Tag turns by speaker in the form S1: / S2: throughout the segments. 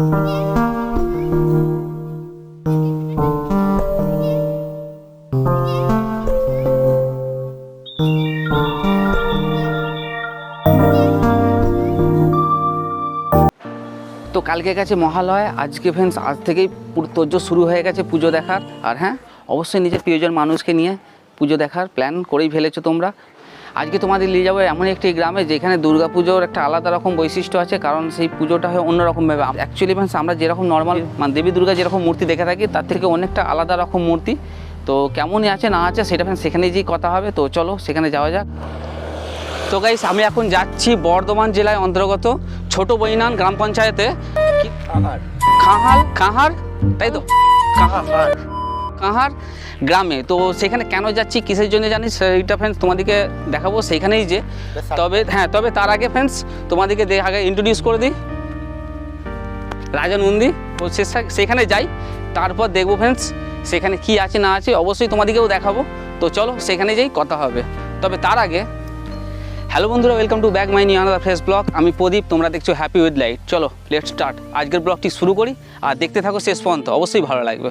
S1: তো কালকে গেছে মহালয়, আজকে ফ্রেন্ডস আজ থেকেই তোর্য শুরু হয়ে গেছে পুজো দেখার। আর হ্যাঁ অবশ্যই নিজের প্রিয়জন মানুষকে নিয়ে পুজো দেখার প্ল্যান করেই ফেলেছো তোমরা। আজকে তোমাদের নিয়ে যাব এমন একটি গ্রামে যেখানে দুর্গাপুজোর একটা আলাদা রকম বৈশিষ্ট্য আছে কারণ সেই পুজোটা হয় অন্যরকমভাবে অ্যাকচুয়ালি ফ্রেন্ডস আমরা যেরকম নর্মাল মানে দেবী দুর্গা যেরকম মূর্তি দেখে থাকি তার থেকে অনেকটা আলাদা রকম মূর্তি। তো কেমনই আছে না আছে সেটা সেখানে যেই কথা হবে তো চলো সেখানে যাওয়া যাক। তো গাইস আমি এখন যাচ্ছি বর্ধমান জেলায় অন্তর্গত ছোট বৈনান গ্রাম পঞ্চায়েতে। খাহাল খাহার তাই তো? কাহার। কাহার গ্রামে। তো সেখানে কেন যাচ্ছি, কিসের জন্য জানি, সেইটা ফ্রেন্ডস তোমাদেরকে দেখাবো সেইখানেই যে। তবে হ্যাঁ তবে তার আগে ফ্রেন্ডস তোমাদেরকে আগে ইন্ট্রোডিউস করে দিই। রাজা নন্দী, ও সেখানে যাই, তারপর দেখব ফ্রেন্ডস সেখানে কি আছে, না আছে, অবশ্যই তোমাদেরকেও দেখাবো। তো চলো, সেখানে যাই, কথা হবে। তবে তার আগে হ্যালো বন্ধুরা welcome to back my new another fresh blog আমি প্রদীপ, তোমরা দেখছ হ্যাপি উইথ লাইট চলো লেট স্টার্ট আজকের ব্লগটি শুরু করি, আর দেখতে থাকো শেষ পর্যন্ত, অবশ্যই ভালো লাগবে।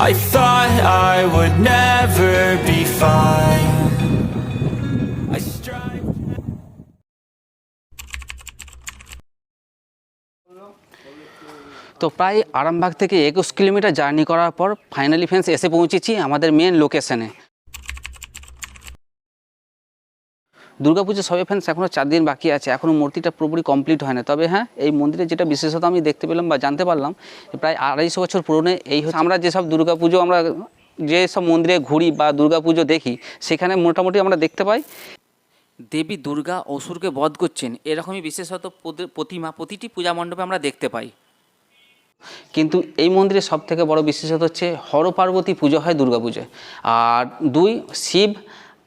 S2: I thought I would never be fine. I.
S1: তো প্রায় আরামবাগ থেকে একুশ কিলোমিটার জার্নি করার পর ফাইনালি ফ্রেন্ডস এসে পৌঁছেছি আমাদের মেন লোকেশনে দুর্গাপুজো সবে ফ্রেন্ডস এখনও চার দিন বাকি আছে এখনও মূর্তিটা পুরোপুরি কমপ্লিট হয় না তবে হ্যাঁ এই মন্দিরে যেটা বিশেষত আমি দেখতে পেলাম বা জানতে পারলাম প্রায় আড়াইশো বছর পুরনো এই হচ্ছে আমরা যেসব দুর্গাপুজো আমরা যেসব মন্দিরে ঘুরি বা দুর্গাপুজো দেখি সেখানে মোটামুটি আমরা দেখতে পাই। দেবী দুর্গা অসুরকে বধ করছেন এরকমই বিশেষত প্রতিমা প্রতিটি পূজা মণ্ডপে আমরা দেখতে পাই। কিন্তু এই মন্দিরের সব থেকে বড় বিশেষত হচ্ছে হর পার্বতী পুজো হয় দুর্গা পুজোয় আর দুই শিব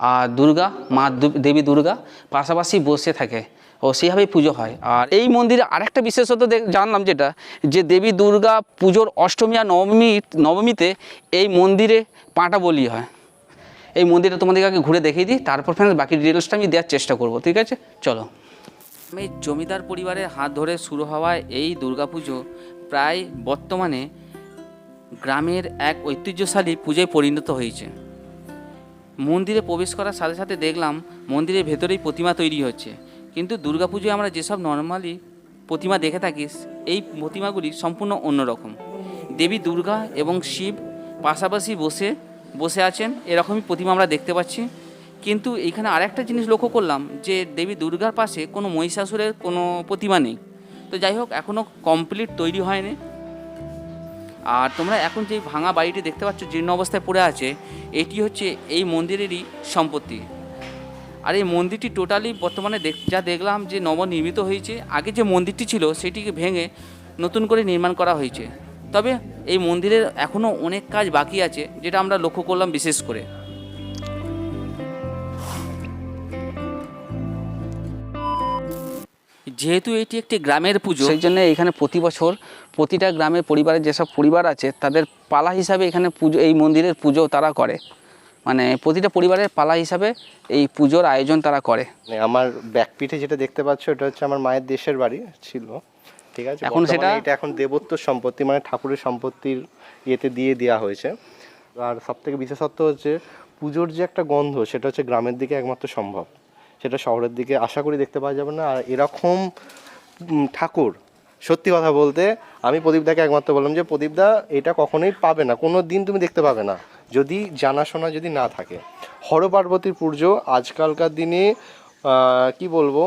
S1: আর দুর্গা, মা দেবী দুর্গা পাশাপাশি বসে থাকে ও সেইভাবেই পুজো হয়। আর এই মন্দিরে আরেকটা বিশেষত জানলাম যেটা, যে দেবী দুর্গা পুজোর অষ্টমী আর নবমী, নবমীতে এই মন্দিরে পাঁটা বলি হয়। এই মন্দিরটা তোমাদেরকে আগে ঘুরে দেখিয়ে দিই, তারপর ফ্রেন্ডস বাকি ডিটেলসটা আমি দেওয়ার চেষ্টা করব, ঠিক আছে? চলো। আমি জমিদার পরিবারের হাত ধরে শুরু হওয়া এই দুর্গাপুজো প্রায় বর্তমানে গ্রামের এক ঐতিহ্যশালী পুজোয় পরিণত হয়েছে। মন্দিরে প্রবেশ করার সাথে সাথে দেখলাম মন্দিরের ভেতরেই প্রতিমা তৈরি হচ্ছে। কিন্তু দুর্গাপুজোয় আমরা যেসব নর্মালি প্রতিমা দেখে থাকি, এই প্রতিমাগুলি সম্পূর্ণ অন্যরকম। দেবী দুর্গা এবং শিব পাশাপাশি বসে বসে আছেন, এরকমই প্রতিমা আমরা দেখতে পাচ্ছি। কিন্তু এখানে আরেকটা জিনিস লক্ষ্য করলাম যে দেবী দুর্গার পাশে কোনো মহিষাসুরের কোনো প্রতিমা নেই। তো যাই হোক এখনও কমপ্লিট তৈরি হয়নি। আর তোমরা এখন যে ভাঙা বাড়িটি দেখতে পাচ্ছ, জীর্ণ অবস্থায় পড়ে আছে, এটি হচ্ছে এই মন্দিরেরই সম্পত্তি। আর এই মন্দিরটি টোটালি বর্তমানে যা দেখলাম যে নবনির্মিত হয়েছে, আগে যে মন্দিরটি ছিল সেটিকে ভেঙে নতুন করে নির্মাণ করা হয়েছে। তবে এই মন্দিরের এখনও অনেক কাজ বাকি আছে, যেটা আমরা লক্ষ্য করলাম বিশেষ করে। যেহেতু এটি একটি গ্রামের পুজো সেই জন্য এখানে প্রতি বছর প্রতিটা গ্রামের পরিবারের যেসব পরিবার আছে তাদের পালা হিসাবে এখানে পুজো এই মন্দিরের পুজো তারা করে। মানে প্রতিটা পরিবারের পালা হিসাবে এই পুজোর আয়োজন তারা করে।
S3: মানে আমার ব্যাকপিঠে যেটা দেখতে পাচ্ছ এটা হচ্ছে আমার মায়ের দেশের বাড়ি ছিল। ঠিক আছে
S1: এখন সেটা-
S3: এটা এখন দেবত্ব সম্পত্তি মানে ঠাকুরের সম্পত্তির ইয়েতে দিয়ে দেওয়া হয়েছে। আর সব থেকে বিশেষত্ব হচ্ছে পুজোর যে একটা গন্ধ সেটা হচ্ছে গ্রামের দিকে একমাত্র সম্ভব। সেটা শহরের দিকে আশা করি দেখতে পাওয়া যাবে না। আর এরকম ঠাকুর সত্যি কথা বলতে আমি প্রদীপদাকে একমাত্র বললাম যে প্রদীপদা এটা কখনোই পাবে না কোনো দিন তুমি দেখতে পাবে না। যদি জানাশোনা যদি না থাকে। হর পার্বতীর পুজো আজকালকার দিনে কি বলব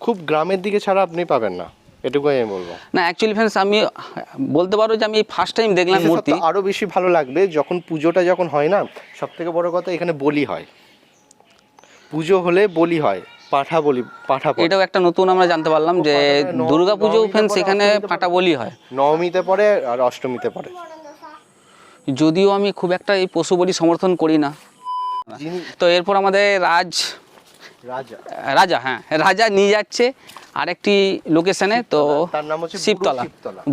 S3: খুব গ্রামের দিকে ছাড়া আপনি পাবেন না। এটুকুই আমি বলব।
S1: না অ্যাকচুয়ালি ফ্রেন্ডস আমি বলতে পারো যে আমি ফার্স্ট টাইম দেখলাম মূর্তি।
S3: বিশেষত আরও বেশি ভালো লাগবে যখন পুজোটা যখন হয় না সব থেকে বড় কথা এখানে বলি হয়। পুজো হলে বলি হয় পাঠা বলি পাঠা
S1: এটাও একটা নতুন আমরা জানতে পারলাম যে দুর্গা
S3: পুজো
S1: সেখানে
S3: অষ্টমীতে
S1: বলি হয়।
S3: নবমীতে পড়ে আর অষ্টমীতে পড়ে।
S1: যদিও আমি খুব একটা এই পশু বলি সমর্থন করি না। তো এরপর আমাদের রাজ
S3: রাজা।
S1: রাজা হ্যাঁ রাজা নিয়ে যাচ্ছে আরেকটি লোকেশনে তো
S3: তার নাম হচ্ছে
S1: শিবতলা।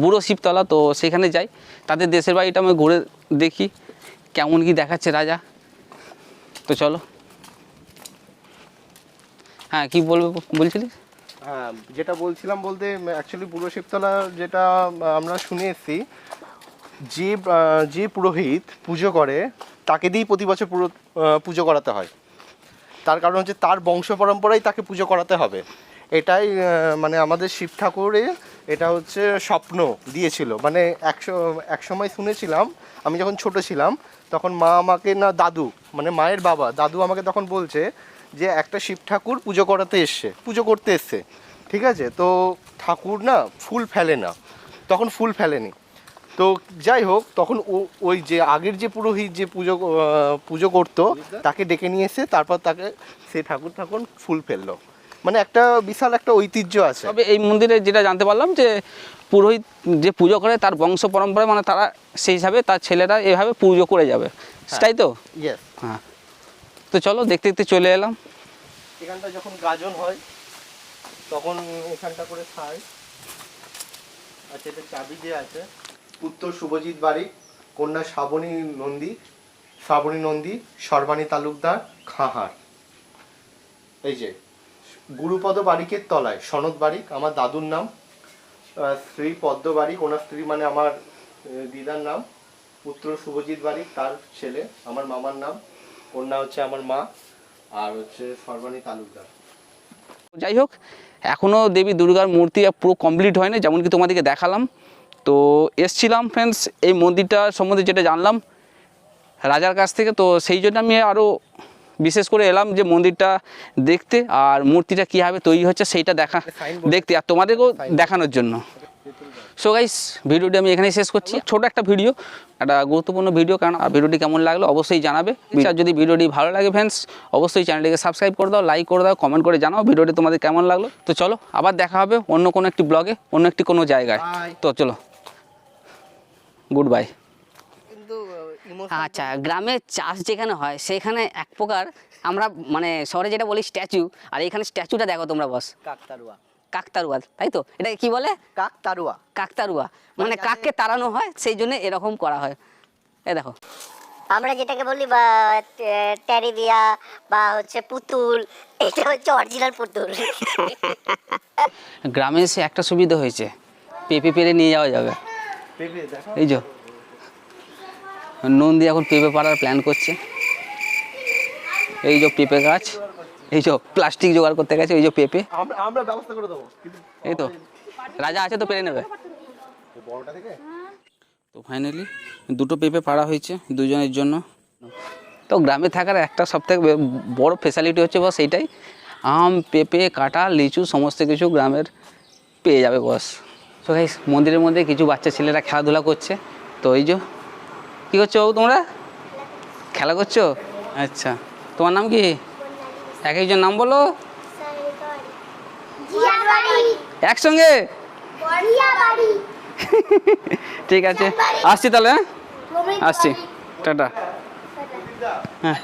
S1: বুড়ো শিবতলা তো সেখানে যাই। তাদের দেশের বাড়িটা আমি ঘুরে দেখি। কেমন কি দেখাচ্ছে রাজা? তো চলো। হ্যাঁ কি বলব, বলছিলিস?
S3: হ্যাঁ যেটা বলছিলাম বলতে অ্যাকচুয়ালি বুড়ো শিবতলা যেটা, আমরা শুনে এসেছি, যে যে পুরোহিত পুজো করে, তাকে দিয়েই প্রতি বছর পুরো পুজো করাতে হয়। তার কারণ হচ্ছে তার বংশ পরম্পরাই তাকে পুজো করাতে হবে। এটাই মানে আমাদের শিব ঠাকুরে এটা হচ্ছে স্বপ্ন দিয়েছিল। মানে একশো এক সময় শুনেছিলাম, আমি যখন ছোট ছিলাম, তখন মা আমাকে না, দাদু মানে মায়ের বাবা, দাদু আমাকে তখন বলছে যে একটা শিব ঠাকুর পুজো করাতে এসছে পুজো করতে এসছে ঠিক আছে? তো ঠাকুর না ফুল ফেলে না তখন ফুল ফেলেনি। তো যাই হোক তখন ও- ওই যে আগের যে পুরোহিত যে পুজো পুজো করতো তাকে ডেকে নিয়ে এসে তারপর তাকে সে ঠাকুর ঠাকুর ফুল ফেলল। মানে একটা বিশাল একটা ঐতিহ্য আছে।
S1: তবে এই মন্দিরে যেটা জানতে পারলাম যে পুরোহিত যে পুজো করে তার বংশ পরম্পরা মানে তারা সেই হিসাবে তার ছেলেরা এভাবে পুজো করে যাবে। তাই তো?
S3: ইয়েস
S1: হ্যাঁ। তো চলো, দেখতে দেখতে চলে এলাম।
S3: এখানটা যখন গাজন হয়, তখন এখানটা করে খায় আচ্ছা এটা চাবি দিয়ে আছে, উত্তর শুভজিৎ বাড়ি, কন্যা শ্রাবণী নন্দী শ্রাবণী নন্দী, সর্বাণী তালুকদার, খাহার। এই যে, গুরুপদ বারিকের তলায়, সনদ বারিক, আমার দাদুর নাম স্ত্রী পদ্ম বাড়ি ওনার স্ত্রী মানে আমার দিদার নাম, পুত্র শুভজিৎ বারিক, তার ছেলে, আমার মামার নাম কন্যা হচ্ছে আমার মা আর হচ্ছে সর্বাণী তালুকদার।
S1: যাই হোক এখনও দেবী দুর্গার মূর্তি পুরো কমপ্লিট হয়নি যেমন কি তোমাদেরকে দেখালাম। তো এসছিলাম ফ্রেন্ডস এই মন্দিরটা সম্বন্ধে যেটা জানলাম রাজার কাছ থেকে। তো সেই জন্য আমি আরও বিশেষ করে এলাম যে মন্দিরটা দেখতে আর মূর্তিটা কীভাবে তৈরি হচ্ছে সেইটা দেখা দেখতে। আর তোমাদেরকেও দেখানোর জন্য। সো গাইস ভিডিওটি আমি এখানেই শেষ করছি। ছোট একটা ভিডিও একটা গুরুত্বপূর্ণ ভিডিও কারণ ভিডিওটি কেমন লাগল অবশ্যই জানাবে। আর যদি ভিডিওটি ভালো লাগে ফ্রেন্ডস অবশ্যই চ্যানেলটিকে সাবস্ক্রাইব করে দাও লাইক করে দাও কমেন্ট করে জানাও ভিডিওটি তোমাদের কেমন লাগল। তো চলো আবার দেখা হবে অন্য কোনো একটি ব্লগে অন্য একটি কোনো জায়গায়। তো চলো গুড বাই
S4: আচ্ছা গ্রামে চাষ যেখানে হয় সেখানে এক প্রকার আমরা মানে শহরে যেটা বলি স্ট্যাচু আর এখানে স্ট্যাচুটা দেখো তোমরা বস
S5: কাকতারুয়া
S4: কাকতারুয়া তাই তো? এটা কি বলে?
S5: কাকতারুয়া।
S4: কাকতারুয়া। মানে কাককে তাড়ানো হয় সেই জন্য এরকম করা হয়। এ দেখো।
S6: আমরা যেটাকে বলি বা ট্যারিবিয়া বা হচ্ছে পুতুল এটা হচ্ছে অরিজিনাল পুতুল।
S1: গ্রামে এসে একটা সুবিধা হয়েছে। পেঁপে পেরে নিয়ে যাওয়া যাবে।
S3: পেঁপে দেখো।
S1: এই যে নন্দী এখন পেঁপে পাড়ার প্ল্যান করছে। এই যে পেঁপে গাছ। এই যে প্লাস্টিক জোগাড় করতে গেছে এই যে পেঁপে।
S3: আমরা আমরা ব্যবস্থা করে দেবো।
S1: এই তো। রাজা আছে তো পেরে নেবে।
S3: বড়টা থেকে?
S1: তো ফাইনালি দুটো পেঁপে পাড়া হয়েছে দুজনের জন্য। তো গ্রামে থাকার একটা সবথেকে বড় ফেসিলিটি হচ্ছে বস এইটাই। আম পেঁপে কাঁটা লিচু সমস্ত কিছু গ্রামের পেয়ে যাবে বস। তো গাইস মন্দিরের মধ্যে কিছু বাচ্চা ছেলেরা খেলাধুলা করছে। তো এই যে কী করছ বাবু তোমরা? খেলা করছ? আচ্ছা। তোমার নাম কি? এক একজন নাম বলো। একসঙ্গে? ঠিক আছে। আসছি তাহলে হ্যাঁ? আসছি। টাটা। হ্যাঁ।